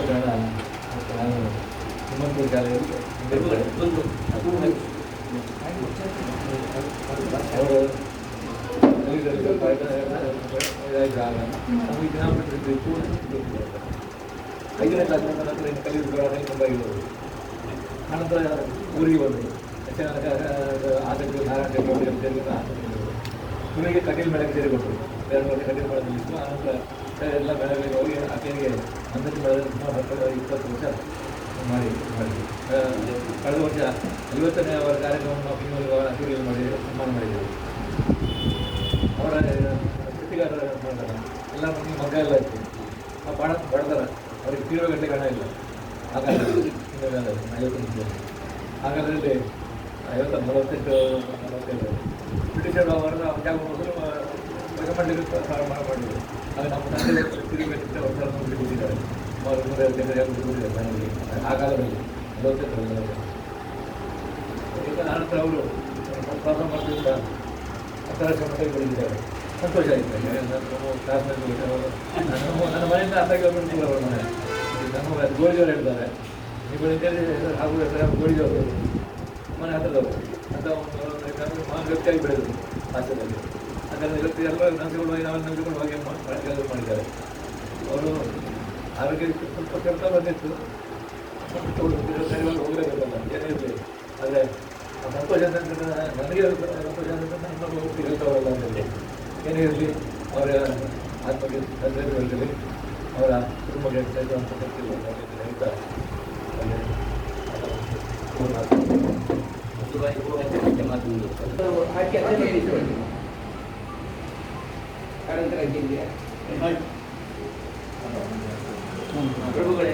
ಮತ್ತು ನಾನು ಸುಮಂತೂರು ಶಾಲೆಯಲ್ಲಿ ಅವರು ಐದನೇ ಕ್ಲಾಸ್ ನಂತರ ಇನ್ನು ಕಲಿಯುವುದು ಬೇಡ ತುಂಬ ಇರೋದು ಆನಂತರ ಊರಿಗೆ ಯಕ್ಷಗಾನ ಆಸಕ್ತಿ ನಾರಾಯಣ. ಊರಿಗೆ ಕಟೀಲ್ ಮೇಳಕ್ಕೆ ಸೇರಿಕೊಟ್ಟರು ಎರಡು ವರ್ಷ ಕಟೀಲ್ ಮೇಳದಲ್ಲಿತ್ತು ಆನಂತರ ಎಲ್ಲ ಬೆಳಗ್ಗೆ ಹೋಗಿ ಆಕೆಗೆ ಅಂದಕ್ಕೆ ಬೆಳೆದ ಹತ್ತು ಇಪ್ಪತ್ತು ವರ್ಷ ಮಾಡಿ ಆ, ಕಳೆದ ವರ್ಷ ಐವತ್ತನೇ ಅವರ ಕಾರ್ಯಕ್ರಮವನ್ನು ಬೆಂಗಳೂರು ಅವರ ಅಸೂರಿಯಲ್ಲಿ ಮಾಡಿ ಸನ್ಮಾನ ಮಾಡಿದ್ದೇವೆ ಅವರ ಕೃತಿಗಾರರ ಮಾಡ್ತಾರೆ ಎಲ್ಲ ನಮಗೆ ಮಗ್ಗ ಎಲ್ಲ ಇತ್ತು. ಆ ಬಾಣ ಬಡದರ ಅವರಿಗೆ ತೀವ್ರ ಗಂಟೆ ಹಣ ಇಲ್ಲ. ಕಾಲದಲ್ಲಿ ಐವತ್ತು ನಿಮಿಷ ಆ ಐವತ್ತ ನಲವತ್ತೆಂಟು ನಲವತ್ತೈದು ಬ್ರಿಟಿಷರು ಅವರನ್ನ ಜಾಗ ಮೊದಲು ರೆಕಮೆಂಡ್ ಪ್ರಾರಂಭ ಮಾಡಿದ್ರು. ನಮ್ಮ ತಂದೆ ತಿರುಗಬೇಕಿದ್ದ ವರ್ಷ ನೋಡಿ ಕೂತಿದ್ದಾರೆ ಸುಮಾರು ನೂರ ಐವತ್ತೈದು ಎರಡು ಕೂತಿದ್ದಾರೆ ಮನೆಯಲ್ಲಿ. ಆ ಕಾಲದಲ್ಲಿ ಈಗ ಆನಂತರ ಅವರು ಪ್ರಾರಂಭ ಮಾಡಿದ್ದ ಅಂತಾರಾಷ್ಟ್ರೀಯ ಮಟ್ಟಕ್ಕೆ ಬೆಳೆದಿದ್ದಾರೆ ಸಂತೋಷ ಆಯಿತು. ನಮ್ಮ ನನ್ನ ಮನೆಯಿಂದ ಅರ್ಧ ಕಿಲೋಮೀಟರ್ ದೂರ ಅವರ ಮನೆ. ನಮ್ಮ ಗೋಳಿದವರು ಹೇಳ್ತಾರೆ ನೀವು ಹಾಗೂ ಹೆಸರು ಗೋಳಿದವರು ಮನೆ ಹತ್ತಿರದವರು ಅಂತ ಒಂದು ಮಹಾನ್ ವ್ಯಕ್ತಿಯಾಗಿ ಬೆಳೆದರು. ಹಾಸ್ಯದಲ್ಲಿ ಅದನ್ನು ಇವತ್ತು ಎಲ್ಲ ನಂಬಿಕೊಂಡು ಹೋಗಿ ನಾವು ನಂಬಿಕೊಂಡು ಹೋಗಿ ಮಾಡಿದ್ದಾರೆ. ಅವರು ಆರೋಗ್ಯ ಸ್ವಲ್ಪ ಕೆಲಸ ಬಂದಿತ್ತು. ಹೋಗಲೇಬೇಕಲ್ಲ ಏನೇ ಇರಲಿ. ಆದರೆ ಆ ಜನ ನನಗೆ ಅದು ಜನ ಇನ್ನೊಬ್ಬ ಹೇಳ್ತಾವಲ್ಲ ಅಂತೇಳಿ. ಏನೇ ಇರಲಿ ಅವರ ಆತ್ಮಕ್ಕೆ ಇರಲಿ. ಅವರ ಕುಟುಂಬಕ್ಕೆ ಅಂತ ಗೊತ್ತಿಲ್ಲ ಅಂತ ಹೇಳ್ತಾ ಆಕೆ ಅದನ್ನೇ ಹೇಳಿದ್ರು. ಆನಂತರ ಗೆದ್ದೆ. ಪ್ರಭುಗಳೇ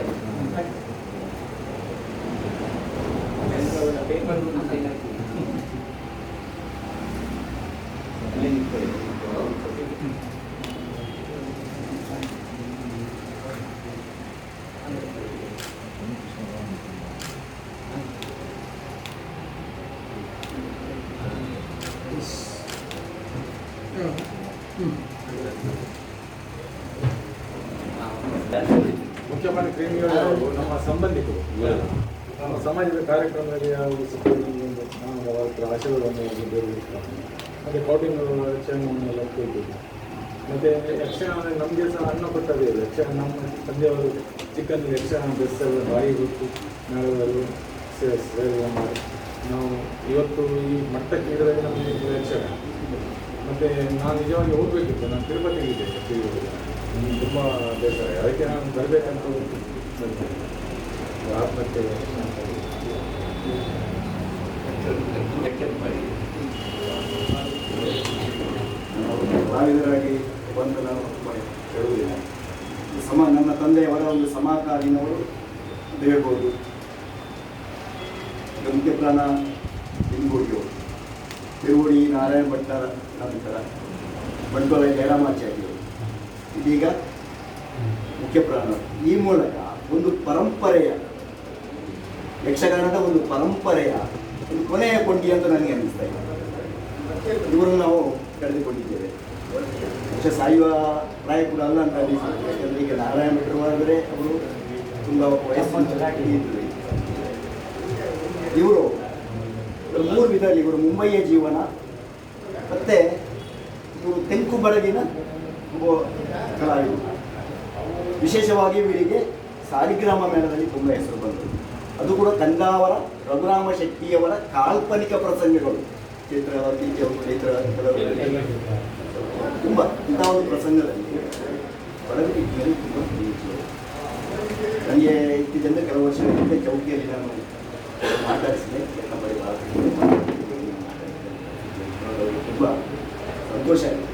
ಮುಖ್ಯಮಂತ್ರಿ ನಮ್ಮ ಸಂಬಂಧಿಕರು. ನಮ್ಮ ಸಮಾಜದ ಕಾರ್ಯಕ್ರಮದಲ್ಲಿ ಅವರು ಒಂದು ನಾವು ಅವರ ಹತ್ರ ಆಶೀರ್ವಾದವನ್ನು ಬೇಡಿರ್ತಾರೆ ಮತ್ತು ಕೌಟಿಂಗ್ ಯಕ್ಷಗಾನವನ್ನೆಲ್ಲ ಕೇಳ್ತೀವಿ ಮತ್ತು ಯಕ್ಷಗಾನ ನಮಗೆ ಸಹ ಅನ್ನ ಕೊಟ್ಟದೇ ಇಲ್ಲ. ಯಕ್ಷಗಾನ ನಮ್ಮ ತಂದೆಯವರು ಚಿಕ್ಕಂದು ಯಕ್ಷಗಾನ ಡ್ರೆಸ್ ಎಲ್ಲ ಬಾಯಿ ಗೊತ್ತು ನಾಳೆವರು ಸೇವೆ ಮಾಡಿ. ನಾವು ಇವತ್ತು ಈ ಮಟ್ಟಕ್ಕೆ ಇಡೋದೇ ನಮಗೆ ಯಕ್ಷಗಾನ ಮತ್ತು ನಾನು ನಿಜವಾಗಿ ಹೋಗಬೇಕಿತ್ತು. ನಾನು ತಿರುಪತಿಗೆ ಇದ್ದೆ ತುಂಬ ಬೇಸರ. ಅದಕ್ಕೆ ನಾನು ಬರಬೇಕಂತ ಆತ್ಮಹತ್ಯೆ ನಾವಿದರಾಗಿ ಬಂದು ನಾನು ಹೇಳುವುದಿಲ್ಲ. ಸಮ, ನನ್ನ ತಂದೆಯವರ ಒಂದು ಸಮಕಾಲೀನವರು ಅಂತ ಹೇಳ್ಬೋದು. ಈಗ ಮುಖ್ಯ ಪ್ರಾಣ ಇಂಗೋಡಿಯವರು ತಿರುವಡಿ ನಾರಾಯಣ ಭಟ್ಟ ನಂತರ ಬಂಟೋಲ ಜಯರಾಮಾಚಾರ್ಯರು. ಇದೀಗ ಮುಖ್ಯ ಪ್ರಾಣ ಈ ಮೂಲಕ ಒಂದು ಪರಂಪರೆಯ, ಯಕ್ಷಗಾನದ ಒಂದು ಪರಂಪರೆಯ ಒಂದು ಕೊನೆಯ ಕೊಂಡಿ ಅಂತ ನನಗೆ ಅನ್ನಿಸ್ತಾ ಇದೆ. ಇವರನ್ನು ನಾವು ಕಳೆದುಕೊಂಡಿದ್ದೇವೆ. ಯಕ್ಷ ಸಾಯುವ ಪ್ರಾಯ ಕೂಡ ಅಲ್ಲ ಅಂತ ಅನಿಸುತ್ತೆ ಯಾಕಂದರೆ ಈಗ ನಾರಾಯಣ ಭಟ್ರು ಅವರು ತುಂಬ ವಯಸ್ಸು ಇವರು ಮೂರು ವಿಧದಲ್ಲಿ ಇವರು ಮುಂಬಯಿಯ ಜೀವನ, ಮತ್ತೆ ಇವರು ತೆಂಕು ಬಡಗಿನ ಕಲಾವಿದರು. ವಿಶೇಷವಾಗಿ ಇವರಿಗೆ ಸಾಲಿಗ್ರಾಮ ಮೇಳದಲ್ಲಿ ತುಂಬ ಹೆಸರು ಬಂತು ಅದು ಕೂಡ ಕಂದಾವರ, ರಘುರಾಮ ಶೆಟ್ಟಿಯವರ ಕಾಲ್ಪನಿಕ ಪ್ರಸಂಗಗಳು ಚಿತ್ರವತಿ ಚೈತ್ರ ತುಂಬ, ಇಂಥ ಒಂದು ಪ್ರಸಂಗದಲ್ಲಿ ಬಡವರಿಗೆ ತುಂಬ. ನನಗೆ ಇತ್ತಿದ್ದಂತೆ ಕೆಲವು ವರ್ಷಗಳ ಹಿಂದೆ ಚೌಕಿಯಲ್ಲಿ ನಾನು ಮಾತಾಡಿಸಿದೆ ಪರಿವಾರ ತುಂಬ ಸಂತೋಷ ಆಯಿತು.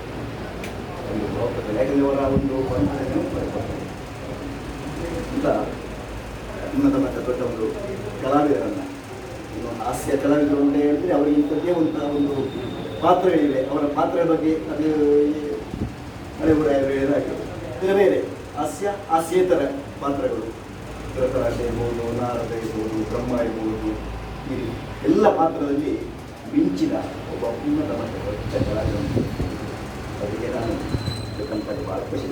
ಯಾಕಂದ್ರೆ ಅವರ ಒಂದು. ಅಂತ, ಉನ್ನತ ಮಟ್ಟ ದೊಡ್ಡ ಒಂದು ಕಲಾವಿದರನ್ನು ಇನ್ನು ಹಾಸ್ಯ ಕಲಾವಿದರು ಅಂತ ಹೇಳಿದ್ರೆ ಅವರಿಗೆ ಇಂಥದ್ದೇ ಒಂದು ಒಂದು ಪಾತ್ರಗಳಿವೆ. ಅವರ ಪಾತ್ರದ ಬಗ್ಗೆ ಅದು ಹಳೆ ಕೂಡ ಹೇಳಿದಾಗೆ ಬೇರೆ ಬೇರೆ ಹಾಸ್ಯ, ಹಾಸ್ಯೇತರ ಪಾತ್ರಗಳು. ಧೃತರಾಷ್ಟ್ರ ಇರ್ಬೋದು, ನಾರದ ಇರ್ಬೋದು, ಬ್ರಹ್ಮ ಇರ್ಬೋದು, ಈ ಎಲ್ಲ ಪಾತ್ರದಲ್ಲಿ ಮಿಂಚಿನ ಒಬ್ಬ ಉನ್ನತ ಮಟ್ಟದ ದೊಡ್ಡ ಕಲಾವಿದರು ಅದಕ್ಕೆ ನಾನು ಕಂಪನಿ ಭಾಳ ಖುಷಿ.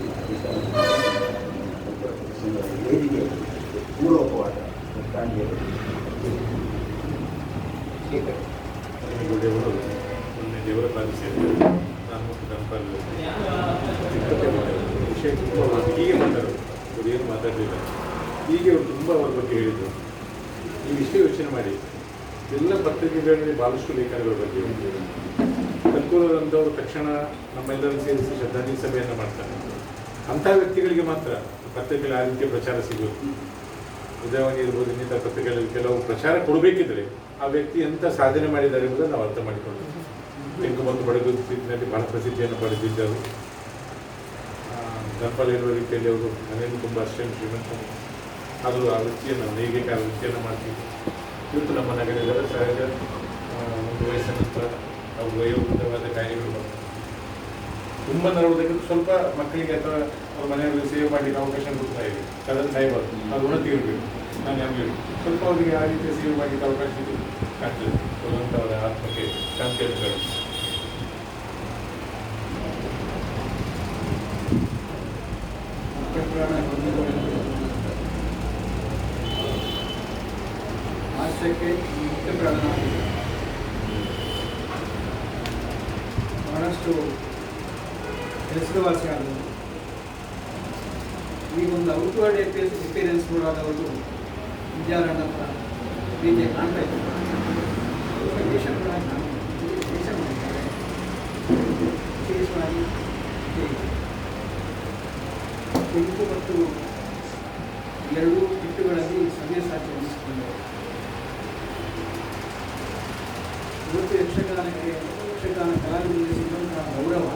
ಸಂಘದ ವೇದಿಕೆ ಪೂರ್ವಕವಾದ ಪುಷ್ಪಾಂಜಲಿ ದೇವರು ಮೊನ್ನೆ ದೇವರ ಪಾಲು ಸೇರಿದರು ರಾಮೂರ್ತಿ ಗಂಪಾಲು ವಿಷಯ ತುಂಬ ಹೀಗೆ ಮಾತಾಡೋದು ಅವರು ಏನು ಮಾತಾಡಲಿಲ್ಲ ಹೀಗೆ ಅವರು ತುಂಬ ಅವ್ರ ಬಗ್ಗೆ ಹೇಳಿದರು ಈ ವಿಷಯ ಯೋಚನೆ ಮಾಡಿ ಎಲ್ಲ ಪತ್ರಿಕೆಗಳಲ್ಲಿ ಭಾಳಷ್ಟು ಲೇಖನಗಳ ಬಗ್ಗೆ ಕಲ್ಕೂರಂಥವ್ರು ತಕ್ಷಣ ನಮ್ಮೆಲ್ಲರೂ ಸೇರಿಸಿ ಶ್ರದ್ಧಾಂಜಲಿ ಸಭೆಯನ್ನು ಮಾಡ್ತಾರೆ ಅಂಥ ವ್ಯಕ್ತಿಗಳಿಗೆ ಮಾತ್ರ ಪತ್ರಿಕೆಗಳ ಆ ರೀತಿಯ ಪ್ರಚಾರ ಸಿಗೋದು ಉದಯವಾಣಿ ಇರ್ಬೋದು ಇನ್ನಿತರ ಪತ್ರಿಕೆಗಳಲ್ಲಿ ಕೆಲವು ಪ್ರಚಾರ ಕೊಡಬೇಕಿದ್ರೆ ಆ ವ್ಯಕ್ತಿ ಎಂಥ ಸಾಧನೆ ಮಾಡಿದ್ದಾರೆ ಎಂಬುದನ್ನು ನಾವು ಅರ್ಥ ಮಾಡಿಕೊಂಡು ತೆಂಗು ಬಂದು ಬಡಗು ಸ್ಥಿತಿನಲ್ಲಿ ಬಹಳ ಪ್ರಸಿದ್ಧಿಯನ್ನು ಪಡೆದಿದ್ದರು. ಗಂಪಲ್ ಇರುವ ರೀತಿಯಲ್ಲಿ ಅವರು ಮನೆಯಲ್ಲಿ ತುಂಬ ಅಷ್ಟೇ ಶ್ರೀಮಂತ ಆದರೂ ಆ ವೃತ್ತಿಯನ್ನು ನೇಯ್ಗೆಕಾರ ವೃತ್ತಿಯನ್ನು ಮಾಡ್ತೀವಿ ಇವತ್ತು ನಮ್ಮ ನಗರದಲ್ಲಿ ಸಹಜ ಆ, ಒಂದು ವಯಸ್ಸಿನ ಅವರು ವಯೋವೃದ್ಧವಾದ ಬರ್ತವೆ ತುಂಬ ನರಳುವುದಕ್ಕಿಂತ ಸ್ವಲ್ಪ ಮಕ್ಕಳಿಗೆ ಅಥವಾ ಅವ್ರ ಮನೆಯವರಿಗೆ ಸೇವೆ ಮಾಡಲಿಕ್ಕೆ ಅವಕಾಶ ಕೊಡ್ತಾ ಇದೆ. ಅದನ್ನು ಸಾಯ್ಬಾರ್ದು ಅದು ಋಣ ತೀರಬೇಕು ನಾನು ಯಾರು ಹೇಳಿ. ಸ್ವಲ್ಪ ಅವರಿಗೆ ಆ ರೀತಿಯ ಸೇವೆ ಮಾಡಲಿಕ್ಕೆ ಅವಕಾಶ ಇದು ಕಾಣ್ತದೆ ಭಗವಂತವರ ಆತ್ಮಕ್ಕೆ ಶಾಂತಿ ಅಂತ ಹೇಳಿ. ಹಾಸ್ಯಕ್ಕೆ ಮುಖ್ಯ ಪ್ರಾಣನಾಗಿದೆ ಬಹಳಷ್ಟು ಹೆಸರುವಾಸಿಯಾದವರು. ಈ ಒಂದು ಔಟ್ವರ್ಡ್ ಎಕ್ಸ್ಪೀರಿಯನ್ಸ್ ಕೂಡ ವಿದ್ಯಾರಣ್ಯ ಹತ್ರ ರೀತಿಯ ಕಾಣ್ತಾ ಇದ್ದಾರೆ. ದೇಶ ದೇಶ ಮಾಡಿದ್ದಾರೆ ವಿಶೇಷವಾಗಿ ತೆಂಗು ಮತ್ತು ಎರಡೂ ಹಿಟ್ಟುಗಳಲ್ಲಿ ಸವ್ಯಸಾಚಿ ಅನ್ನಿಸಿಕೊಂಡರು ಇವತ್ತು ಯಕ್ಷಗಾನಕ್ಕೆ ಯಕ್ಷಗಾನ ಕಲಾವಿದರಿಗೆ ಸಿಗುವಂತಹ ಗೌರವ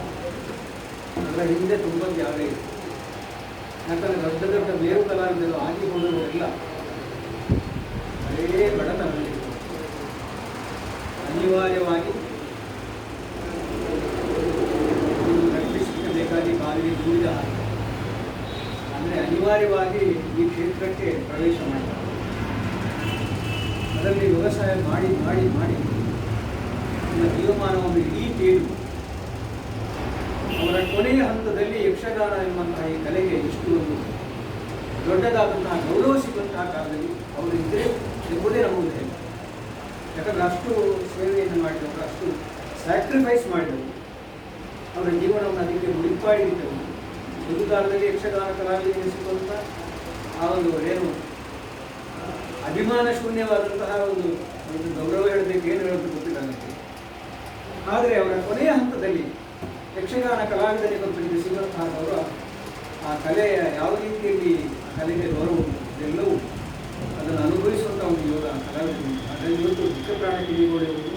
ಅದರ ಹಿಂದೆ ತುಂಬ ಜಾಗ ಇದೆ. ಯಾಕಂದರೆ ದೊಡ್ಡ ದೊಡ್ಡ ಬೇರು ಕಲಾವಿದರು ಆಗಿ ಹಳೇ ಬಡತನ ಅನಿವಾರ್ಯವಾಗಿ ಬೇಕಾಗಿ ಕಾಲಿಗೆ ದೂರಿದ ಅಂದರೆ ಅನಿವಾರ್ಯವಾಗಿ ಈ ಕ್ಷೇತ್ರಕ್ಕೆ ಪ್ರವೇಶ ಮಾಡಿದ್ದಾರೆ ಅದರಲ್ಲಿ ವ್ಯವಸಾಯ ಮಾಡಿ ಮಾಡಿ ಮಾಡಿ. ನಮ್ಮ ಜೀವಮಾನವನ್ನು ಇಡೀ ತೇರು ಕೊನೆಯ ಹಂತದಲ್ಲಿ ಯಕ್ಷಗಾನ ಎಂಬಂತಹ ಈ ಕಲೆಗೆ ಎಷ್ಟು ಒಂದು ದೊಡ್ಡದಾದಂತಹ ಗೌರವ ಸಿಗುವಂತಹ ಕಾಲದಲ್ಲಿ ಅವರು ಎಂಬುದೇ ನಮಗೆ ಹೇಳಿ ಯಾಕಂದ್ರೆ ಅಷ್ಟು ಸೇವೆಯನ್ನು ಮಾಡಿದವರು, ಅಷ್ಟು ಸ್ಯಾಕ್ರಿಫೈಸ್ ಮಾಡಿದವರು. ಅವರ ಜೀವನವನ್ನು ಅದಕ್ಕೆ ಮುಡಿಪಾಡಿಟ್ಟರು ಒಂದು ಕಾಲದಲ್ಲಿ ಯಕ್ಷಗಾನ ಕಲಾವಿದರಿಗೆ ಆ ಒಂದು ಏನು ಅಭಿಮಾನ ಶೂನ್ಯವಾದಂತಹ ಒಂದು ಒಂದು ಗೌರವ ಹೇಳಬೇಕು, ಏನು ಹೇಳಬೇಕು ಗೊತ್ತಿಲ್ಲ ನನಗೆ. ಆದರೆ ಅವರ ಕೊನೆಯ ಹಂತದಲ್ಲಿ ಯಕ್ಷಗಾನ ಕಲಾವಿದರಿಗೆ ಒಬ್ಬರಿಗೆ ಸಿಗುವಂತಹ ಗೌರವ ಆ ಕಲೆಯ ಯಾವ ರೀತಿಯಲ್ಲಿ ಕಲೆಗೆ ಗೌರವ ಎಲ್ಲವೂ ಅದನ್ನು ಅನುಭವಿಸುವಂಥ ಒಂದು ಯೋಗ ಕಲಾವಿದರು ಅದರಲ್ಲಿ ಇವತ್ತು ಚಿಕ್ಕ ಪ್ರಾಣ ಕಿವಿಗೊಳ್ಳುವುದು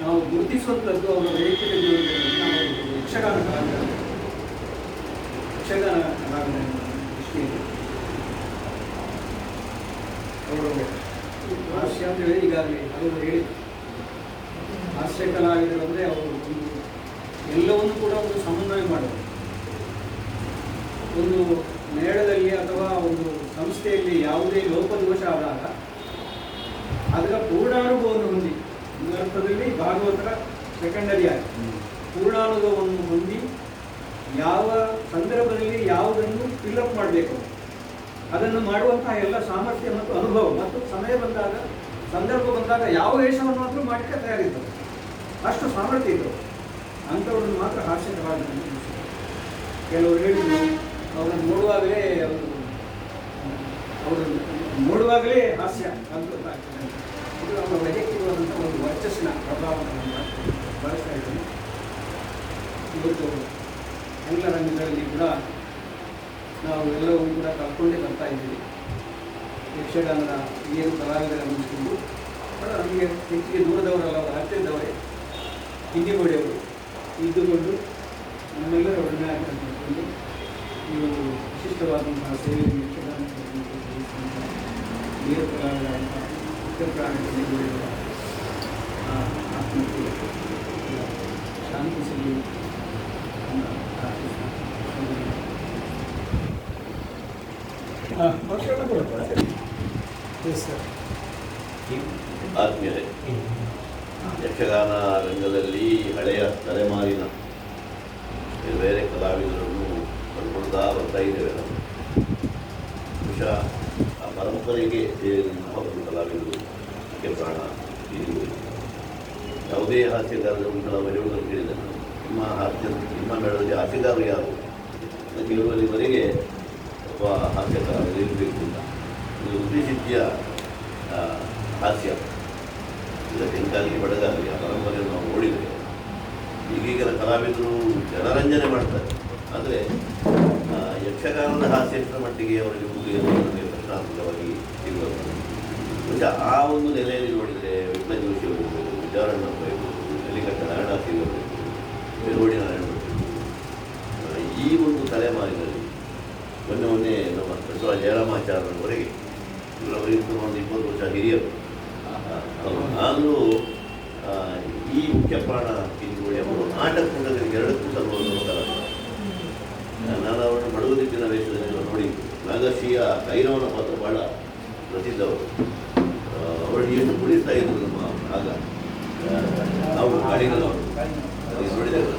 ನಾವು ಗುರುತಿಸುವಂಥದ್ದು ಅವರ ವೈಯಕ್ತಿಕ ಜೀವನದಲ್ಲಿ ನಾವು ಯಕ್ಷಗಾನ ಕಲಾವಿದರು. ಯಕ್ಷಗಾನ ಕಲಾವಿದರ ದೃಷ್ಟಿಯಲ್ಲಿ. ಅವರು ಹಾಸ್ಯ ಅಂತ ಹೇಳಿ ಈಗಾಗಲೇ ಅವರು ಹೇಳಿ. ಹಾಸ್ಯ ಕಲಾವಿದರು ಅಂದರೆ ಅವರು ಎಲ್ಲವನ್ನು ಕೂಡ ಒಂದು ಸಮನ್ವಯ ಮಾಡಬೇಕು ಒಂದು ಮೇಳದಲ್ಲಿ ಅಥವಾ ಒಂದು ಸಂಸ್ಥೆಯಲ್ಲಿ ಯಾವುದೇ ಲೋಪದೋಷ ಆದಾಗ ಅದರ ಪೂರ್ಣಾನುಭವವನ್ನು ಹೊಂದಿ ಒಂದು ಅರ್ಥದಲ್ಲಿ ಭಾಗವತರ ಸೆಕೆಂಡರಿ ಆಗಿ ಪೂರ್ಣಾನುಭವವನ್ನು ಹೊಂದಿ ಯಾವ ಸಂದರ್ಭದಲ್ಲಿ ಯಾವುದನ್ನು ಫಿಲ್ಅಪ್ ಮಾಡಬೇಕು, ಅದನ್ನು ಮಾಡುವಂತಹ ಎಲ್ಲ ಸಾಮರ್ಥ್ಯ ಮತ್ತು ಅನುಭವ ಮತ್ತು ಸಮಯ ಬಂದಾಗ, ಸಂದರ್ಭ ಬಂದಾಗ ಯಾವ ವೇಷವನ್ನು ಮಾತ್ರ ಮಾಡಲಿಕ್ಕೆ ತಯಾರಿದ್ದರು ಅಷ್ಟು ಸಾಮರ್ಥ್ಯ ಇತ್ತು ಅಂಥವ್ರನ್ನು ಮಾತ್ರ ಹಾಸ್ಯಕರವಾಗಿ ಕೆಲವರು ಹೇಳಿದ್ರು ಅವ್ರನ್ನ ನೋಡುವಾಗಲೇ ಅವರು ಅವರು ನೋಡುವಾಗಲೇ ಹಾಸ್ಯ ಅಂತ. ಇದು ನಮ್ಮ ವೈಯಕ್ತಿಕವಾದಂಥ ಒಂದು ವರ್ಚಸ್ಸಿನ ಪ್ರಭಾವವನ್ನು ಬಳಸ್ತಾ ಇದ್ದೀನಿ. ಇವತ್ತು ಎಲ್ಲ ರಂಗಗಳಲ್ಲಿ ಕೂಡ ನಾವು ಎಲ್ಲವೂ ಕೂಡ ಕಲ್ತ್ಕೊಂಡೇ ಬರ್ತಾ ಇದ್ದೀವಿ. ಯಕ್ಷಗಾನದ ಏನು ಕಲಾವಿದರ ಮುಗಿಸ್ಕೊಂಡು ನಮಗೆ ಹೆಚ್ಚಿಗೆ ದೂರದವರಲ್ಲ, ಅವರು ಹತ್ತಿರದವರೇ ಹಿಂದಿ ಗೋಡೆಯವರು ಇದ್ದುಕೊಂಡು ನಮ್ಮೆಲ್ಲರ ಒಡನೆ ಆಗಿಕೊಂಡು ನೀವು ವಿಶಿಷ್ಟವಾದಂತಹ ಸೇವೆಯನ್ನು ಯಕ್ಷಗಾನ ನೀರು ಕಲಾವಿದರಾದಂತಹ ಉತ್ತರ ಪ್ರಾಣಿ ಗೋಡೆಯವರ ಆ ಆತ್ಮಕ್ಕೆ ಶಾಂತಿ ಸಿಗಲಿ ಅಂತ ಪ್ರಾರ್ಥಿಸ್ತಾ ಎಸ್ ಸರ್ ಆದ್ಮೇಲೆ ಯಕ್ಷಗಾನ ರಂಗದಲ್ಲಿ ಹಳೆಯ ತಲೆಮಾರಿನ ಬೇರೆ ಬೇರೆ ಕಲಾವಿದರನ್ನು ಕಂಡುಕೊಳ್ತಾ ಬರ್ತಾ ಇದ್ದೇವೆ ನಾವು. ಬಹುಶಃ ಆ ಪರಂಪರೆಗೆ ಒಂದು ಕಲಾವಿದರು ಮುಖ್ಯ ಪ್ರಾಣ ಯಾವುದೇ ಹಾಸ್ಯಗಾರರು ನಾವು ಬರೆಯುವುದನ್ನು ಕೇಳಿದೆ ನಿಮ್ಮ ಹಾಸ್ಯ ನಿಮ್ಮ ಮೇಳದಲ್ಲಿ ಹಾಸ್ಯಗಾರರು ಯಾರು? ಅಂತ ಕೇಳುವಲ್ಲಿವರೆಗೆ ಒಬ್ಬ ಹಾಸ್ಯಕಾರ ಇರಬೇಕು ಅಂತ. ಉದ್ದೇಶಿತ್ಯ ಆ, ಹಾಸ್ಯ. ಈಗ ತೆಂಕಾಗಲಿ ಬಡಗಾಗಲಿ ಆ ಪರಂಪರೆಯನ್ನು ನಾವು ನೋಡಿದರೆ ಈಗೀಗಿನ ಕಲಾವಿದರು ಜನರಂಜನೆ ಮಾಡ್ತಾರೆ. ಆದರೆ ಯಕ್ಷಗಾನದ ಹಾಸ್ಯ ಎಷ್ಟರ ಮಟ್ಟಿಗೆ ಅವರಿಗೆ ನಮಗೆ ಪ್ರಶ್ನಾತ್ಮಕವಾಗಿ ಬಹುಶಃ ಆ ಒಂದು ನೆಲೆಯಲ್ಲಿ ನೋಡಿದರೆ ವಿಘ್ನ ಜೋಶಿ ಇರ್ಬೋದು, ವಿಚಾರಣ್ಣ ಇರ್ಬೋದು ನೆಲಿಕಟ್ಟ ನಾರಾಯಣಾಸಿ ಅವರು ಬೆಳವಡಿ ನಾರಾಯಣ. ಈ ಒಂದು ತಲೆಮಾರಿನಲ್ಲಿ ಮೊನ್ನೆ ಮೊನ್ನೆ ನಮ್ಮ ಬಸವ ಜಯರಾಮಾಚಾರ್ಯವರೆಗೆ ಇವರವರಿಗಿಂತ ಒಂದು ಇಪ್ಪತ್ತು ವರ್ಷ ಹಿರಿಯರು. ಆದರೂ ಈ ಮುಖ್ಯ ಪ್ರಾಣ ಕಿಂಗೋಳಿ ಅವರು. ಆಟ ಕುಂಡಗಳಿಗೆ ಎರಡಕ್ಕೂ ಸಲ್ಲುವುದು ಕಲಾವಿದ ನಾನು ಅವರನ್ನು ಬಡಗುದಿದ್ದಿನ ವೇಷದಲ್ಲಿ ನೋಡಿ. ನಾಗಶಿಯ ಕೈರವನ ಪಾತ್ರ ಬಹಳ ಪ್ರಸಿದ್ಧವರು. ಅವರು ಎಷ್ಟು ಕುಳಿತಾ ಇದ್ರು ನಮ್ಮ ಆಗ. ನಾವು ಗಾಡಿಗಳು ನೋಡಿದ್ದೇವೆ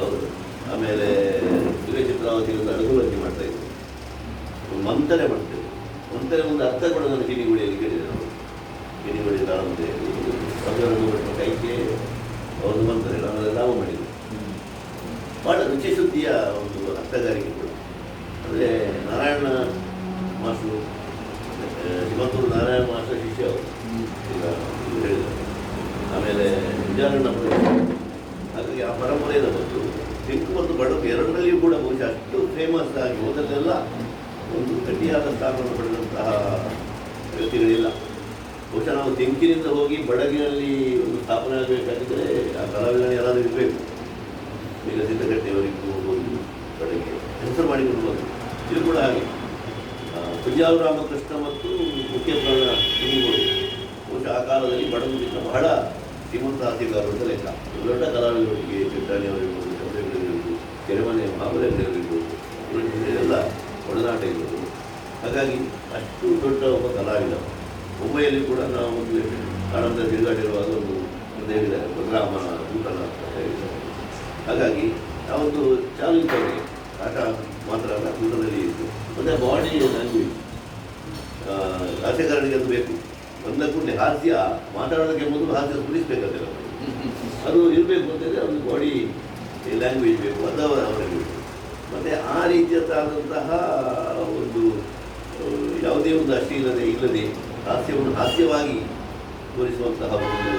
ಹೌದು. ಆಮೇಲೆ ಚಿತ್ರಾವತಿ ಚಿತ್ರಾವತಿಯಿಂದ ಅನುಕೂಲಕ್ಕೆ ಮಾಡ್ತಾ ಇದ್ರು ಒಂದು ಮಂತರೆ ಮಾಡ್ತೇವೆ. ಮಂತರೆ ಒಂದು ಅರ್ಥ ಕೂಡ ನಾನು ಕಿನಿಗುಳಿಯಲ್ಲಿ ಕೇಳಿದೆ ನಾವು ಕಿನಿಗುಳಿ ತಾಳಂತೆಯಲ್ಲಿ ಬಿಟ್ಟು ಕೈಗೆ ಅವರು ಬಂದರೆ ಅದನ್ನು ನಾವು ಮಾಡಿದ್ವಿ. ಭಾಳ ರುಚಿ ಸುದ್ದಿಯ ಒಂದು ಅರ್ಥಗಾರಿಕೆ ಕೂಡ ಅಂದರೆ ನಾರಾಯಣ ಮಾಸ್ಟರು ಶಿವಂತೂರು ನಾರಾಯಣ ಮಾಸ್ಟರ್ ಶಿಷ್ಯ ಅವರು ಈಗ ಹೇಳಿದರು. ಆಮೇಲೆ ವಿಜಯಣ್ಣ ಹಾಗಾಗಿ ಆ ಪರಂಪರೆಯಿಂದ ಬಂತು ಸಿಂಕ್ ಮತ್ತು ಬಡಕು ಎರಡರಲ್ಲಿಯೂ ಕೂಡ ಬಹುಶಃ ಅಷ್ಟು ಫೇಮಸ್ ಆಗಿ ಹೋದಲ್ಲೆಲ್ಲ ಒಂದು ಗಟ್ಟಿಯಾದ ಸ್ಥಾನವನ್ನು ಪಡೆದಂತಹ ವ್ಯಕ್ತಿಗಳಿಲ್ಲ. ನಾವು ಹೋಗಿ ಬಡಗಿನಲ್ಲಿ ಒಂದು ಸ್ಥಾಪನೆ ಆಗಬೇಕಾಗಿದ್ದರೆ ಆ ಕಲಾವಿದನ ಯಾರಾದರೂ ಇರಬೇಕು. ಈಗ ಸಿದ್ದಗಟ್ಟೆಯವರಿಗೂ ಹೋಗಿ ಬಡಗಿ ಹೆಸರು ಮಾಡಿಕೊಡ್ಬೋದು. ಇದು ಕೂಡ ಹಾಗೆ. ಪಂಜಾಬ್ ರಾಮಕೃಷ್ಣ ಮತ್ತು ಮುಖ್ಯ ಪ್ರಾಣ ಹಿಂದಿಗಳು. ಬಹುಶಃ ಆ ಕಾಲದಲ್ಲಿ ಬಡಗುದಿನ ಬಹಳ ಶ್ರೀಮಂತ ಅಧಿಕಾರ ಅಂತ ಲೆಕ್ಕ. ದೊಡ್ಡ ಕಲಾವಿದರಿಗೆ ಚಿಟ್ಟಾಣಿಯವರಿರ್ಬೋದು ಚಂದ್ರಗಳಿರ್ಬೋದು ಕೆರೆಮನೆ ಮಹಾಬಲೇಶ್ವರಿರ್ಬೋದು ಇವರ ಎಲ್ಲ ಒಡನಾಟ ಇರ್ಬೋದು. ಹಾಗಾಗಿ ಅಷ್ಟು ದೊಡ್ಡ ಒಬ್ಬ ಕಲಾವಿದ. ಮುಂಬೈಯಲ್ಲಿ ಕೂಡ ನಾವು ಒಂದು ಆನಂದ ತಿರುಗಾಡಿರುವಾಗ ಒಂದು ಒಂದು ಹೇಳಿದ್ದಾರೆ. ಬಲರಾಮ ಹಾಗಾಗಿ ಒಂದು ಚಾಲೆಂಜ್ ಅವರಿಗೆ ಆಟ ಮಾತ್ರ ಅಲ್ಲ, ದೂರದಲ್ಲಿ ಇತ್ತು ಮತ್ತು ಬಾಡಿ ಲ್ಯಾಂಗ್ವೇಜ್ ಹಾಸ್ಯಕಾರನಿಗೆ ಅದು ಬೇಕು. ಒಂದ ಕೂಡಲೇ ಹಾಸ್ಯ, ಮಾತಾಡೋದಕ್ಕೆ ಮೊದಲು ಹಾಸ್ಯ ಸ್ಫುರಿಸ್ಬೇಕಂತೆ ಅದು ಇರಬೇಕು ಅಂತಂದರೆ ಅವ್ರಿಗೆ ಬಾಡಿ ಲ್ಯಾಂಗ್ವೇಜ್ ಬೇಕು, ಅದು ಅವರಲ್ಲಿ ಬೇಕು. ಮತ್ತು ಆ ರೀತಿಯದಾದಂತಹ ಒಂದು ಯಾವುದೇ ಒಂದು ಅಷ್ಟೇ ಇಲ್ಲದೆ ಇಲ್ಲದೆ, ಹಾಸ್ಯವನ್ನು ಹಾಸ್ಯವಾಗಿ ತೋರಿಸುವಂತಹ ಒಂದು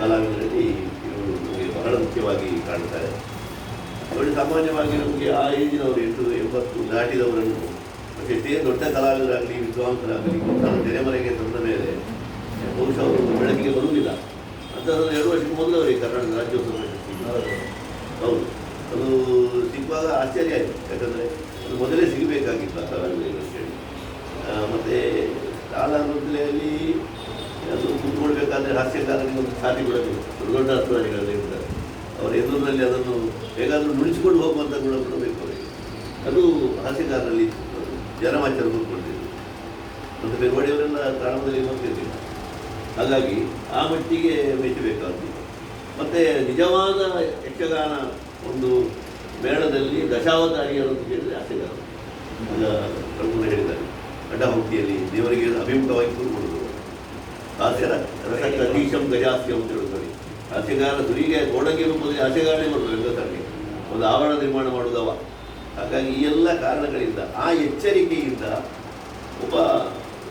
ಕಲಾವಿದರಲ್ಲಿ ಇವರು ನಮಗೆ ಬಹಳ ಮುಖ್ಯವಾಗಿ ಕಾಣ್ತಾರೆ. ನೋಡಿ ಸಾಮಾನ್ಯವಾಗಿ ನಮಗೆ ಆ ಏಜಿನವರು ಎಂಟು ಎಂಬತ್ತು ದಾಟಿದವರನ್ನು ಮತ್ತೆ ಎಷ್ಟೇ ದೊಡ್ಡ ಕಲಾವಿದರಾಗಲಿ ವಿದ್ವಾಂಸರಾಗಲಿ ತನ್ನ ತೆರೆಮರೆಗೆ ತಂದ ಮೇಲೆ ಬಹುಶಃ ಅವರು ಬೆಳಕಿಗೆ ಬರುವುದಿಲ್ಲ. ಅಂತಹದ್ದು ಎರಡು ವರ್ಷಕ್ಕೆ ಮೊದಲು ಅವರಿಗೆ ಕರ್ನಾಟಕ ರಾಜ್ಯೋತ್ಸವ ಹೌದು. ಅದು ಸಿಗುವಾಗ ಆಶ್ಚರ್ಯ ಆಯಿತು. ಯಾಕಂದರೆ ಅದು ಮೊದಲೇ ಸಿಗಬೇಕಾಗಿತ್ತು ಆ ಕಲಾವಿದರಿಗೆ ಮತ್ತು ಕಾಲಾನುಕೂಲೆಯಲ್ಲಿ ಅದು ಕೂತ್ಕೊಳ್ಬೇಕಾದ್ರೆ ಹಾಸ್ಯಕಾರನಿಗೆ ಒಂದು ಛಾತಿ ಕೊಡಬೇಕು ದೊಡ್ಡ ದೊಡ್ಡ ಅವರ ಎದುರಿನಲ್ಲಿ ಅದನ್ನು ಹೇಗಾದರೂ ನುಡಿಸಿಕೊಂಡು ಹೋಗುವಂಥ ಗುಣ ಕೊಡಬೇಕು ಅವರಿಗೆ. ಅದು ಹಾಸ್ಯಕಾರರಲ್ಲಿ ಜನಮಾಚಾರ ಕೂತ್ಕೊಳ್ತಿದ್ರು ಮತ್ತು ಬೆಳವಡಿಯವರೆಲ್ಲ ಪ್ರಾರಂಭದಲ್ಲಿ ನೋಡ್ತಿರ್ತಿಲ್ಲ ಹಾಗಾಗಿ ಆ ಮಟ್ಟಿಗೆ ಮೆಚ್ಚಬೇಕಾದ್ದು ಮತ್ತು ನಿಜವಾದ ಯಕ್ಷಗಾನ ಒಂದು ಮೇಳದಲ್ಲಿ ದಶಾವತಾರಿಯರು ಅಂತ ಕೇಳಿದರೆ ಹಾಸ್ಯಗಾರ ಈಗ ಹೇಳಿದ್ದಾರೆ. ಅಡ್ಡಹುಟ್ಟಿಯಲ್ಲಿ ದೇವರಿಗೆ ಅಭಿಮುಖವಾಗಿ ಕೂತ್ಕೊಳ್ಳೋದು ಹಾಸ್ಯರ ರಸಕ್ಕೆ ಅತೀಶಂ ಗಜಾಸ್ತಿ ಅಂತ ಹೇಳುತ್ತಾರೆ ಹಾಸ್ಯಗಾರ ಸುರಿಗೆ ಗೋಡಂಗಿ ರೂಪದಲ್ಲಿ ಹಾಸ್ಯಗಾರನೇ ಮಾಡೋದು ರಂಗಕರ್ಣಿಗೆ ಒಂದು ಆವರಣ ನಿರ್ಮಾಣ ಮಾಡುವುದವ ಹಾಗಾಗಿ ಈ ಎಲ್ಲ ಕಾರಣಗಳಿಂದ ಆ ಎಚ್ಚರಿಕೆಯಿಂದ ಒಬ್ಬ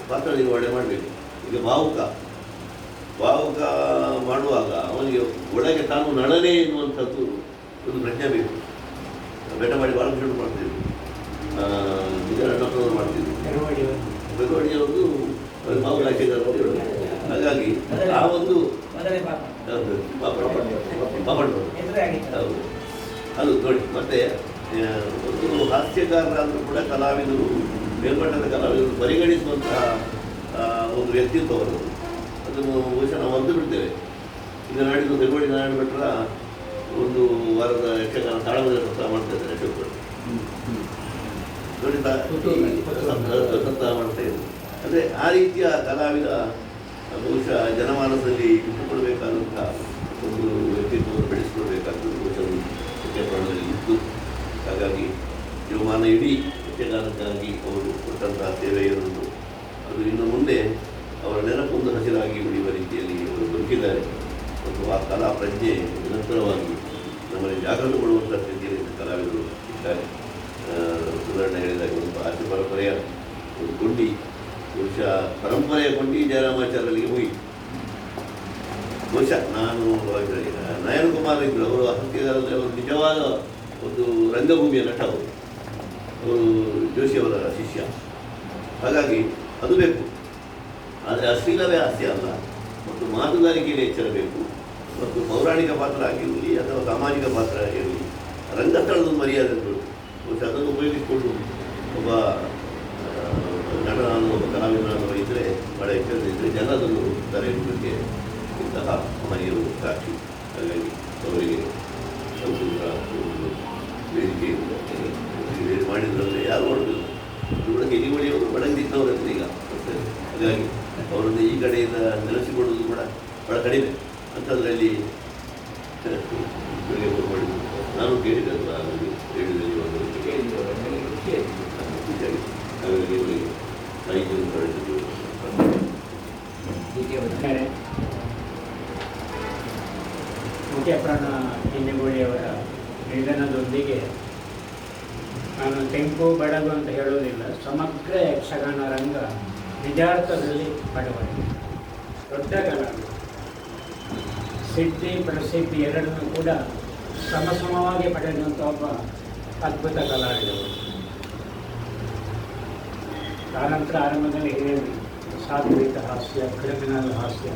ಪಾತ್ರ ನಿರ್ವಹಣೆ ಮಾಡಬೇಕು. ಈಗ ಭಾವುಕ ಭಾವುಕ ಮಾಡುವಾಗ ಅವನಿಗೆ ಒಳಗೆ ತಾನು ನಳನೆ ಎನ್ನುವಂಥದ್ದು ಒಂದು ಪ್ರಜ್ಞೆ ಬೇಕು. ಬೆಟ್ಟ ಮಾಡಿ ಭಾಳ ಶುರು ಮಾಡ್ತಿದ್ವಿ ಇದರ ಅಣ್ಣಪ್ಪನವರು ಮಾಡ್ತಿದ್ವಿ ಬೆಳವಣಿಗೆಯೊಂದು ಭಾವುಕ ಹಾಕಿದ್ದಾರೆ ಅಂತ ಹೇಳೋದು. ಹಾಗಾಗಿ ಆ ಒಂದು ಹೌದು, ಅದು ನೋಡಿ ಮತ್ತೆ ಒಂದು ಹಾಸ್ಯಕಾರರಾದರೂ ಕೂಡ ಕಲಾವಿದರು ಮೇಲ್ಮಟ್ಟದ ಕಲಾವಿದರು ಪರಿಗಣಿಸುವಂತಹ ಒಂದು ವ್ಯಕ್ತಿತ್ವವನ್ನು ಅದನ್ನು ಬಹುಶಃ ನಾವು ಮರೆತು ಬಿಡ್ತೇವೆ ಈಗ ನಾಡಿದ್ದು ಹೆಗೋಡಿ ನಾರಾಯಣ ಭಟ್ರ ಒಂದು ವಾರದ ಯಕ್ಷಗಾನ ತಾಳಮದ ಸತ್ತ ಮಾಡ್ತಾ ಇದ್ದಾರೆ ಭಟ್ರು. ನೋಡಿ ತಾ- ಈ ಸಪ್ತಾಹ- ಸಪ್ತಾಹ ಮಾಡ್ತಾ ಇದ್ದಾರೆ ಅಂದರೆ ಆ ರೀತಿಯ ಕಲಾವಿದ ಬಹುಶಃ ಜನಮಾನಸದಲ್ಲಿ ಇಟ್ಟುಕೊಳ್ಬೇಕಾದಂತಹ ಒಂದು ವ್ಯಕ್ತಿತ್ವವನ್ನು ಬೆಳೆಸಿಕೊಳ್ಬೇಕಾದ್ದು ಬಹುಶಃ ಒಂದು ಮುಖ್ಯ ಪ್ರಾಣದಲ್ಲಿ ಇತ್ತು ಹಾಗಾಗಿ ಜೀವಮಾನ ಇಡೀ ಯಕ್ಷಗಾನಕ್ಕಾಗಿ ಅವರು ಕೊಟ್ಟಂತಹ ಸೇವೆ ಇರುವುದು ಅದು ಇನ್ನು ಮುಂದೆ ಅವರ ನೆನಪೊಂದು ಹಸಿರಾಗಿ ಉಳಿಯುವ ರೀತಿಯಲ್ಲಿ ಅವರು ಬದುಕಿದ್ದಾರೆ. ಮತ್ತು ಆ ಕಲಾ ಪ್ರಜ್ಞೆ ನಿರಂತರವಾಗಿ ನಮ್ಮಲ್ಲಿ ಜಾಗೃತಗೊಳ್ಳುವಂಥ ಸ್ಥಿತಿಯಲ್ಲಿ ಕಲಾವಿದರು ಇದ್ದಾರೆ. ಉದಾಹರಣೆ ಹೇಳಿದಾಗ ಒಂದು ಆಚೆ ಪರಂಪರೆಯ ಒಂದು ಗುಂಡಿ, ಬಹುಶಃ ಪರಂಪರೆಯ ಗುಂಡಿ ಜಯರಾಮಾಚಾರ್ಯರಿಗೆ ಹೋಯಿತು ಬಹುಶಃ ನಾನು ಭಾವಿಸಿದರೆ ಅವರು ಹತ್ತಿರದಲ್ಲಿ ಅವರು ನಿಜವಾದ ಒಂದು ರಂಗಭೂಮಿಯ ನಟ ಅವರು. ಅವರು ಜೋಶಿಯವರ ಶಿಷ್ಯ. ಹಾಗಾಗಿ ಅದು ಬೇಕು. ಆದರೆ ಅಶ್ಲೀಲವೇ ಆಸ್ತಿ ಅಲ್ಲ. ಮತ್ತು ಮಾತುಗಾರಿಕೆಯಲ್ಲಿ ಎಚ್ಚರ ಬೇಕು ಮತ್ತು ಪೌರಾಣಿಕ ಪಾತ್ರ ಆಗಿರಲಿ ಅಥವಾ ಸಾಮಾಜಿಕ ಪಾತ್ರ ಆಗಿರಲಿ ರಂಗಸ್ಥಳದ ಮರ್ಯಾದೆ ಬಹುಶಃ ಅದನ್ನು ಉಪಯೋಗಿಸಿಕೊಂಡು ಒಬ್ಬ ನಟನಾನು ಒಬ್ಬ ಕಲಾವಿದನಾನು ಇದ್ದರೆ ಬಹಳ ಎಚ್ಚರದಿದ್ದರೆ ಜನರನ್ನು ತರೆಯುವುದಕ್ಕೆ ಇಂತಹ ಮನೆಯರು ಸಾಕ್ಷಿ. ಹಾಗಾಗಿ ಅವರಿಗೆ ಸಂತೋಷ ಒಂದು ಇದೆ. ಮಾಡಿದ್ರಲ್ಲಿ ಯಾರು ಮಾಡೋದಿಲ್ಲ ಕೂಡ ಅವರು ಬಡಗಿದ್ದವರಂತೆ ಈಗ. ಹಾಗಾಗಿ ಅವರನ್ನು ಈ ಕಡೆಯಿಂದ ನೆಲೆಸಿಕೊಳ್ಳುವುದು ಕೂಡ ಬಹಳ ಕಡಿಮೆ. ಅಂಥದ್ರಲ್ಲಿ ಬೆಳಿಗ್ಗೆ ಮಾಡಿದ್ದು ನಾನು ಕೇಳಿದ್ದಲ್ಲ ಅದು ಅವರಿಗೆ ಹೇಳಿದೆ ಒಂದು ಹಾಗಾಗಿ ಇವರಿಗೆ ಸಾಹಿತ್ಯವನ್ನು ಹೀಗೆ ಒಂದು ಇದ್ದಾರೆ. ಮುಖ್ಯ ನಿಧನದೊಂದಿಗೆ ನಾನು ತೆಂಪು, ಬಡಗು ಅಂತ ಹೇಳೋದಿಲ್ಲ ಸಮಗ್ರ ಯಕ್ಷಗಾನ ರಂಗ ನಿಜಾರ್ಥದಲ್ಲಿ ಬಡವರಿಗೆ ದೊಡ್ಡ ಕಲಾವಿದ ಸಿದ್ಧಿ, ಪ್ರಸಿದ್ಧಿ ಎರಡನ್ನೂ ಕೂಡ ಸಮಸಮವಾಗಿ ಪಡೆದಂಥ ಒಬ್ಬ ಅದ್ಭುತ ಕಲಾವಿದರು. ಆನಂತರ ಆರಂಭದಲ್ಲಿ ಹೇಳಿ ಸಾತ್ವಿಕ ಹಾಸ್ಯ ಕ್ರಿಮಿನಲ್ ಹಾಸ್ಯ.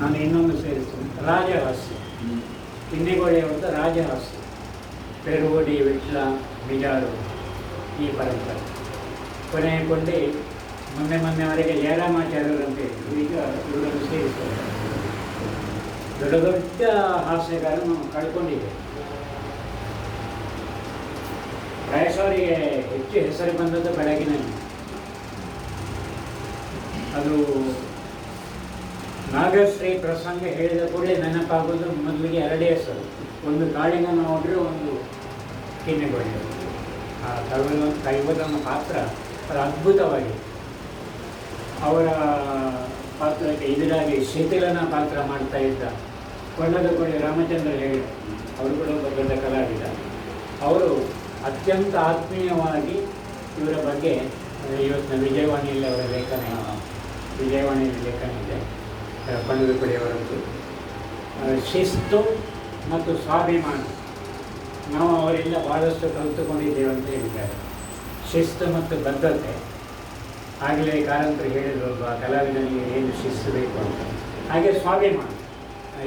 ನಾನು ಇನ್ನೊಂದು ಸೇರಿಸ್ತೀನಿ, ರಾಜಹಾಸ್ಯ. ಹಿಂದಿಗೋಳಿಯವರದ ರಾಜಹಾಸ್ಯ ಪೆರುಗೋಡಿ, ವಿಟ್ಲ, ಬಿಜಾರು ಈ ಪರಂಪರೆ. ಕೊನೆಯ ಕೊಂಡಿ ಮೊನ್ನೆ ಮೊನ್ನೆವರೆಗೆ ಜಯರಾಮಾಚಾರ್ಯರಂತ ಇದ್ರು ಈಗ ಇವರನ್ನು ಸೇರಿಸ್ತಾರೆ ದೊಡ್ಡ ದೊಡ್ಡ ಹಾಸ್ಯಗಾರನು ಕಳ್ಕೊಂಡಿದೆ. ಪ್ರಾಯಶಃ ಅವರಿಗೆ ಹೆಚ್ಚು ಹೆಸರು ಬಂದದ್ದು ಬೆಳಗಿನಲ್ಲಿ. ಅದು ನಾಗಶ್ರೀ ಪ್ರಸಂಗ ಹೇಳಿದ ಕೂಡಲೇ ನೆನಪಾಗೋದು ಮೊದಲಿಗೆ ಎರಡೇ ಹೆಸರು. ಒಂದು ಕಾಳಿಂಗ ನೋಡ್ರೆ, ಒಂದು ಕಿನ್ನೆಗೊಳ್ಳಿ ಆ ಕೈವದ ಕೈವದನ ಪಾತ್ರ ಅದು ಅದ್ಭುತವಾಗಿದೆ. ಅವರ ಪಾತ್ರಕ್ಕೆ ಎದುರಾಗಿ ಶಿಥಿಲನ ಪಾತ್ರ ಮಾಡ್ತಾ ಇದ್ದ ಕೊಳ್ಳದ ಕೊಡಿ ರಾಮಚಂದ್ರ ಹೇಳಿ, ಅವರು ಕೂಡ ಒಬ್ಬ ದೊಡ್ಡ ಕಲಾವಿದ. ಅವರು ಅತ್ಯಂತ ಆತ್ಮೀಯವಾಗಿ ಇವರ ಬಗ್ಗೆ ಇವತ್ತಿನ ವಿಜಯವಾಣಿಯಲ್ಲಿ ಅವರ ಲೇಖನ ವಿಜಯವಾಣಿಯಲ್ಲಿ ಲೇಖನ ಇದೆ. ಕೊಳ್ಳದ ಪಡೆಯವರದ್ದು ಶಿಸ್ತು ಮತ್ತು ಸ್ವಾಭಿಮಾನ. ನಾವು ಅವರಿಂದ ಭಾಳಷ್ಟು ಕಲಿತುಕೊಂಡಿದ್ದೇವೆ ಅಂತ ಹೇಳಿದ್ದಾರೆ. ಶಿಸ್ತು ಮತ್ತು ಬದ್ಧತೆ. ಆಗಲೇ ಕಾರಂತರು ಹೇಳಿದ್ರು ಒಬ್ಬ ಕಲಾವಿದನಿಗೆ ಏನು ಶಿಸ್ತು ಬೇಕು ಅಂತ. ಹಾಗೆ ಸ್ವಾಭಿಮಾನ.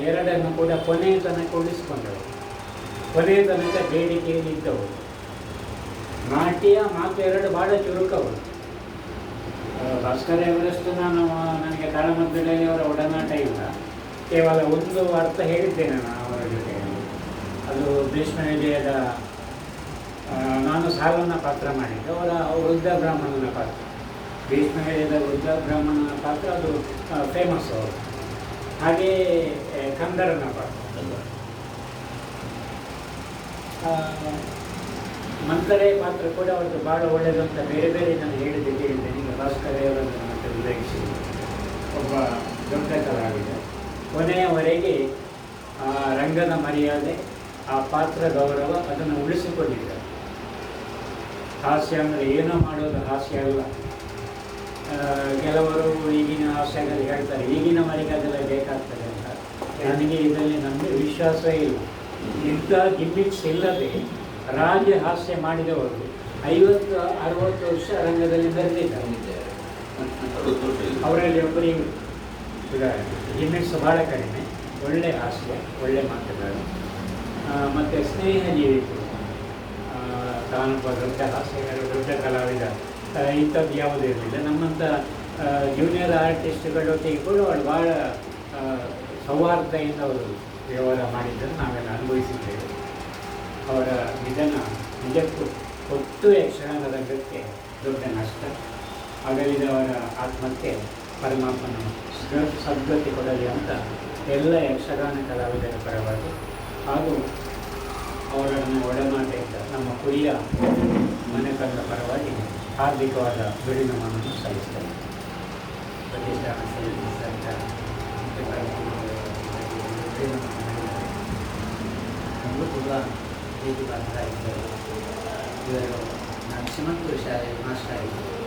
ಎರಡನ್ನು ಕೂಡ ಕೊನೆಯ ತನಕ ಉಳಿಸ್ಕೊಂಡವರು ಕೊನೆಯ ತನಕ ಬೇಡಿಕೆಯಲ್ಲಿ ಇದ್ದವರು ನಾಟ್ಯ ಮಾತು ಎರಡು ಭಾಳ ಚುರುಕವರು ಭಾಸ್ಕರ ಅವರಷ್ಟು ನಾನು ನನಗೆ ತಾಳಮದ್ದಳೆಯಲ್ಲಿ ಅವರ ಒಡನಾಟ ಇಲ್ಲ. ಕೇವಲ ಒಂದು ಅರ್ಥ ಹೇಳಿದ್ದೇನೆ ನಾನು ಅವರ ಜೊತೆ. ಅದು ಭೀಷ್ಮ ವಿಜಯದ ನಾನು ಸಾಲನ್ನ ಪಾತ್ರ ಮಾಡಿದ್ದೆ, ಅವರ ವೃದ್ಧ ಬ್ರಾಹ್ಮಣನ ಪಾತ್ರ. ಭೀಷ್ಮ ವಿಜಯದ ವೃದ್ಧ ಬ್ರಾಹ್ಮಣನ ಪಾತ್ರ, ಅದು ಫೇಮಸ್ ಅವರು. ಹಾಗೆಯೇ ಕಂದರನ ಪಾತ್ರ. ಮಂತರೆ ಪಾತ್ರ ಕೂಡ ಅವ್ರದ್ದು ಭಾಳ ಒಳ್ಳೆಯದು ಅಂತ ಬೇರೆ ಬೇರೆ ನಾನು ಹೇಳಿದ್ದೆ ಮತ್ತೆ ಉಲ್ಲೇಖಿಸಿ ಒಬ್ಬ ದೊಡ್ಡ ಕಲಾವಿದ ಕೊನೆಯವರೆಗೆ ಆ ರಂಗದ ಮರ್ಯಾದೆ ಆ ಪಾತ್ರ ಗೌರವ ಅದನ್ನು ಉಳಿಸಿಕೊಂಡಿದ್ದಾರೆ ಹಾಸ್ಯ ಅಂದರೆ ಏನೋ ಮಾಡೋದು ಹಾಸ್ಯ ಅಲ್ಲ ಕೆಲವರು ಈಗಿನ ಹಾಸ್ಯಗಳು ಹೇಳ್ತಾರೆ ಈಗಿನ ಅದೆಲ್ಲ ಬೇಕಾಗ್ತದೆ ಅಂತ ನನಗೆ ಇದರಲ್ಲಿ ನಮಗೆ ವಿಶ್ವಾಸ ಇಲ್ಲ ಇಂಥ ಗಿಮಿಕ್ಸ್ ಇಲ್ಲದೆ ರಾಜ್ಯ ಹಾಸ್ಯ ಮಾಡಿದವರು ಐವತ್ತು ಅರವತ್ತು ವರ್ಷ ರಂಗದಲ್ಲಿ ಬರೆದಿದ್ದಾರೆ. ಅವರಲ್ಲಿ ಒಬ್ಬರಿಗೆ ಗಿಮಿಕ್ಸ್ ಭಾಳ ಕಡಿಮೆ ಒಳ್ಳೆ ಹಾಸ್ಯ ಒಳ್ಳೆ ಮಾತುಗಳು. ಮತ್ತು ಸ್ನೇಹ ಆ, ತಾನೊಬ್ಬ ದೊಡ್ಡ ಹಾಸ್ಯಗಾರ ದೊಡ್ಡ ಕಲಾವಿದ. ಇಂಥದ್ದು ಯಾವುದೂ ಇರಲಿಲ್ಲ. ನಮ್ಮಂಥ ಜೂನಿಯರ್ ಆರ್ಟಿಸ್ಟ್ಗಳೊಟ್ಟಿಗೆ ಕೂಡ ಅವಳು ಭಾಳ ಸೌಹಾರ್ದೆಯಿಂದ ಅವರು ವ್ಯವಹಾರ ಮಾಡಿದ್ದನ್ನು ನಾವೆಲ್ಲ ಅನುಭವಿಸಿದ್ದೇವೆ. ಅವರ ನಿಧನ ನಿಜಕ್ಕೂ ಒಟ್ಟು ಯಕ್ಷಗಾನ ರಂಗಕ್ಕೆ ದೊಡ್ಡ ನಷ್ಟ. ಅಗಲಿದವರ ಆತ್ಮಕ್ಕೆ ಪರಮಾತ್ಮನ ಸದ್ಗತಿ ಕೊಡಲಿ ಅಂತ ಎಲ್ಲ ಯಕ್ಷಗಾನ ಕಲಾವಿದರ ಪರವಾಗಿ ಹಾಗೂ ಅವರನ್ನು ಒಡನಾಟದಿಂದ ನಮ್ಮ ಕುರಿಯ ಮನೆಕಂದ ಪರವಾಗಿ ಹಾರ್ದಿಕವಾದ ಬಿಡುಗಮನವನ್ನು ಸಲ್ಲಿಸ್ತೇನೆ. ಪ್ರತಿಷ್ಠಾನ ಇದ್ದರು ಇವರು ನಮ್ಮ ಶ್ರೀಮಂತರು ಶಾಲೆಯ ಮಾಸ್ಟರ್ ಆಗಿದ್ದರು